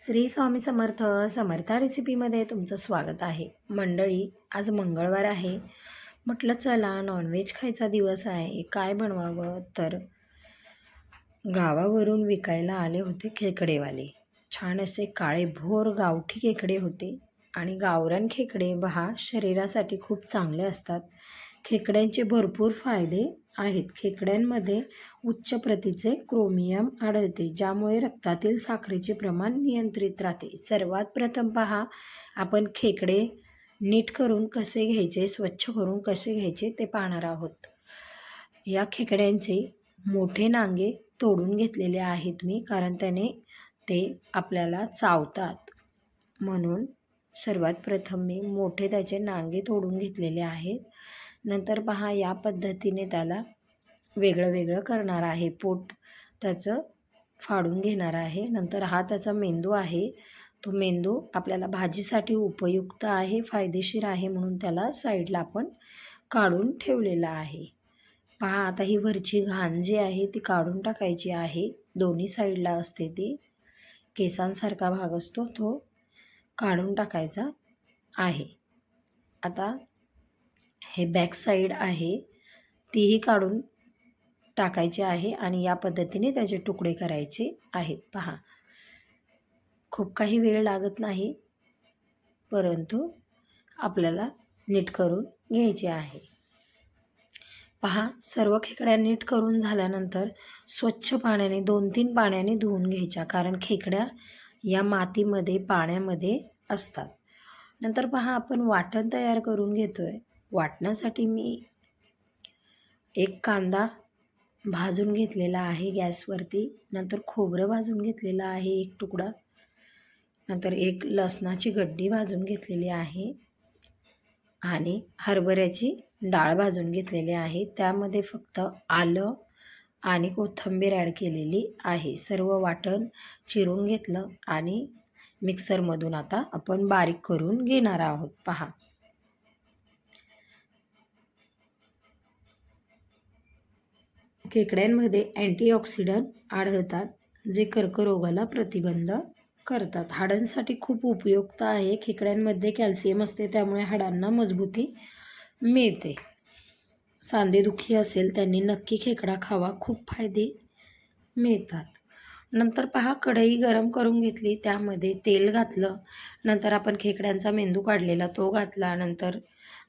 श्री स्वामी समर्थ समर्था रेसिपीमध्ये तुमचं स्वागत आहे. मंडळी आज मंगळवार आहे. म्हटलं चला नॉनव्हेज खायचा दिवस आहे. काय बनवावं? तर गावावरून विकायला आले होते खेकडेवाले. छान असे काळे भोर गावठी खेकडे होते. आणि गावरान खेकडे पहा शरीरासाठी खूप चांगले असतात. खेकड्यांचे भरपूर फायदे आहेत. खेकड्यांमध्ये उच्च प्रतीचे क्रोमियम आढळते ज्यामुळे रक्तातील साखरेचे प्रमाण नियंत्रित राहते. सर्वात प्रथम पहा आपण खेकडे नीट करून कसे घ्यायचे स्वच्छ करून कसे घ्यायचे ते पाहणार आहोत. या खेकड्यांचे मोठे नांगे तोडून घेतलेले आहेत मी कारण त्याने ते आपल्याला चावतात. म्हणून सर्वात प्रथम मी मोठे त्याचे नांगे तोडून घेतलेले आहेत. नंतर पहा या पद्धतीने त्याला वेगळं वेगळं करणार आहे. पोट त्याचं फाडून घेणार आहे. नंतर हा त्याचा मेंदू आहे. तो मेंदू आपल्याला भाजीसाठी उपयुक्त आहे फायदेशीर आहे म्हणून त्याला साईडला आपण काढून ठेवलेला आहे. पहा आता ही वरची घाण जी आहे ती काढून टाकायची आहे. दोन्ही साईडला असते ती. केसांसारखा भाग असतो तो काढून टाकायचा आहे. आता हे बॅक साईड आहे तीही काढून टाकायची आहे आणि या पद्धतीने त्याचे तुकडे करायचे आहेत. पहा खूप काही वेळ लागत नाही परंतु आपल्याला नीट करून घ्यायचे आहे. पहा सर्व खेकड्या नीट करून झाल्यानंतर स्वच्छ पाण्याने दोन तीन पाण्याने धुवून घ्यायच्या कारण खेकड्या या मातीमध्ये पाण्यामध्ये असतात. नंतर पहा आपण वाटण तयार करून घेतो आहे वाटण्यासाठी मी एक कांदा भाजून घेतलेला आहे गॅसवरती. नंतर खोबरं भाजून घेतलेलं आहे एक तुकडा. नंतर एक लसणाची गड्डी भाजून घेतलेली आहे. आणि हरभऱ्याची डाळ भाजून घेतलेली आहे. त्यामध्ये फक्त आलं आणि कोथिंबीर ॲड केलेली आहे. सर्व वाटण चिरून घेतलं आणि मिक्सरमधून आता आपण बारीक करून घेणार आहोत. पहा. खेकड्यांमध्ये अँटीऑक्सिडंट आढळतात जे कर्करोगाला प्रतिबंध करतात. हाडांसाठी खूप उपयुक्त आहे. खेकड्यांमध्ये कॅल्शियम असते त्यामुळे हाडांना मजबूती मिळते. सांधेदुखी असेल त्यांनी नक्की खेकडा खावा. खूप फायदे मिळतात. नंतर पहा कढई गरम करून घेतली त्यामध्ये तेल घातलं. नंतर आपण खेकड्यांचा मेंदू काढलेला तो घातला. नंतर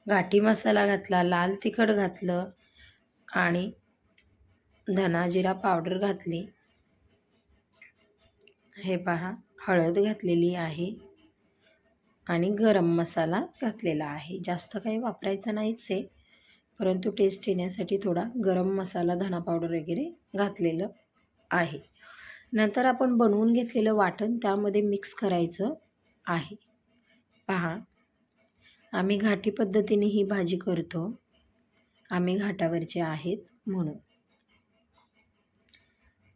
गाठी मसाला घातला लाल तिखट घातलं आणि धना जिरा पावडर घातली. हे पहा हळद घातलेली आहे आणि गरम मसाला घातलेला आहे. जास्त काही वापरायचं नाहीच आहे परंतु टेस्ट येण्यासाठी थोडा गरम मसाला धना पावडर वगैरे घातलेलं आहे. नंतर आपण बनवून घेतलेलं वाटण त्यामध्ये मिक्स करायचं आहे. पहा आम्ही घाटी पद्धतीने ही भाजी करतो. आम्ही घाटावरचे आहेत म्हणून.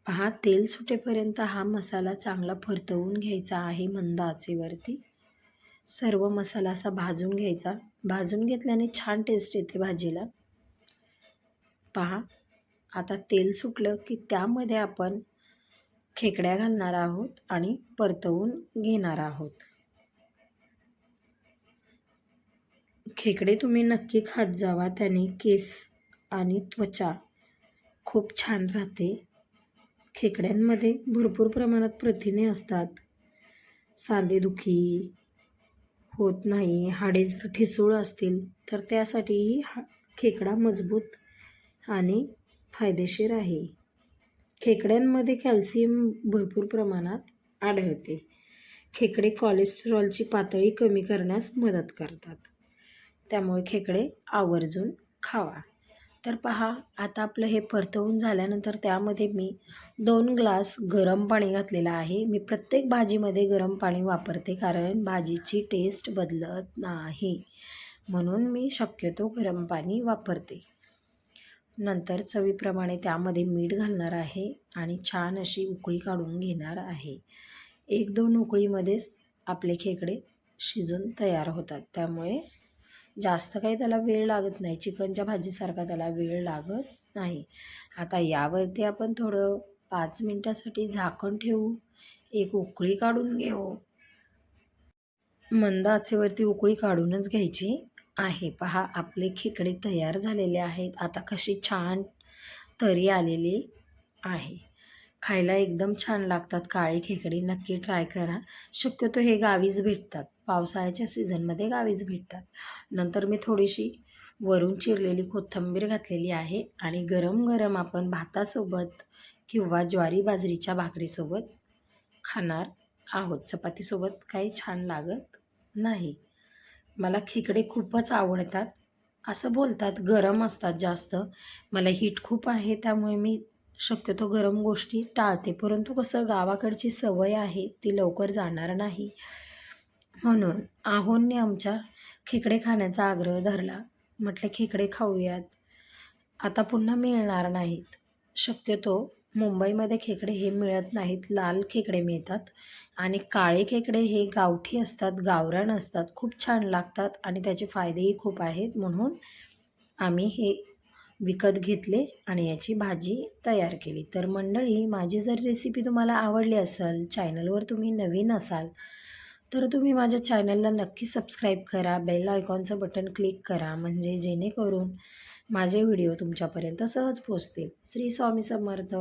पहा तेल सुटेपर्यंत हा मसाला चांगला परतवून घ्यायचा आहे मंद आचेवरती. सर्व मसाला असा भाजून घ्यायचा. भाजून घेतल्याने छान टेस्ट येते भाजीला. पहा आता तेल सुटलं की त्यामध्ये आपण खेकड्या घालणार आहोत आणि परतवून घेणार आहोत. खेकडे तुम्ही नक्की खात जावा त्याने केस आणि त्वचा खूप छान राहते. खेकड्यांमध्ये भरपूर प्रमाणात प्रथिने असतात. सांधेदुखी होत नाही हाडे जर ठिसूळ असतील तर त्यासाठीही हा खेकडा मजबूत आणि फायदेशीर आहे. खेकड्यांमध्ये कॅल्शियम भरपूर प्रमाणात आढळते. खेकडे कोलेस्टेरॉलची पातळी कमी करण्यास मदत करतात. त्यामुळे खेकडे आवर्जून खावा. तर पहा आता आपलं हे परतवून झाल्यानंतर त्यामध्ये मी दोन ग्लास गरम पाणी घातलेलं आहे. मी प्रत्येक भाजीमध्ये गरम पाणी वापरते कारण भाजीची टेस्ट बदलत नाही. म्हणून मी शक्यतो गरम पाणी वापरते. नंतर चवीप्रमाणे त्यामध्ये मीठ घालणार आहे आणि छान अशी उकळी काढून घेणार आहे. एक दोन उकळीमध्येच आपले खेकडे शिजून तयार होतात. त्यामुळे जास्त काही त्याला वेळ लागत नाही. चिकनच्या भाजीसारखा त्याला वेळ लागत नाही. आता यावरती आपण थोडं पाच मिनटासाठी झाकण ठेवू. एक उकळी काढून घेऊ. मंद आचेवरती उकळी काढूनच घ्यायची आहे. पहा आपले खेकडे तयार झालेले आहेत. आता कशी छान तरी आलेली आहे. खायला एकदम छान लागतात काळे खेकडी. नक्की ट्राय करा. शक्यतो हे गावीच भेटतात. पावसाळ्याच्या सीझनमध्ये गावीच भेटतात. नंतर मी थोडीशी वरून चिरलेली कोथिंबीर घातलेली आहे आणि गरम गरम आपण भातासोबत किंवा ज्वारी बाजरीच्या भाकरीसोबत खाणार आहोत. चपातीसोबत काही छान लागत नाही. मला खेकडे खूपच आवडतात. असं बोलतात गरम असतात जास्त. मला हीट खूप आहे त्यामुळे मी शक्यतो गरम गोष्टी टाळते परंतु कसं गावाकडची सवय आहे ती लवकर जाणार नाही. म्हणून आहोंनी आमच्या खेकडे खाण्याचा आग्रह धरला. म्हटले खेकडे खाऊयात. आता पुन्हा मिळणार नाहीत. शक्यतो मुंबईमध्ये खेकडे हे मिळत नाहीत लाल खेकडे मिळतात. आणि काळे खेकडे हे गावठी असतात गावरान असतात खूप छान लागतात आणि त्याचे फायदेही खूप आहेत. म्हणून आम्ही हे विकत घेतले आणि याची भाजी तयार केली. तर मंडळी माझी जर रेसिपी तुम्हाला आवडली असेल चॅनलवर तुम्ही नवीन असाल तर तुम्ही माझ्या चॅनलला नक्की सबस्क्राईब करा बेल आयकॉनचं बटन क्लिक करा म्हणजे जेणेकरून माझे व्हिडिओ तुमच्यापर्यंत सहज पोचतील श्री स्वामी समर्थ.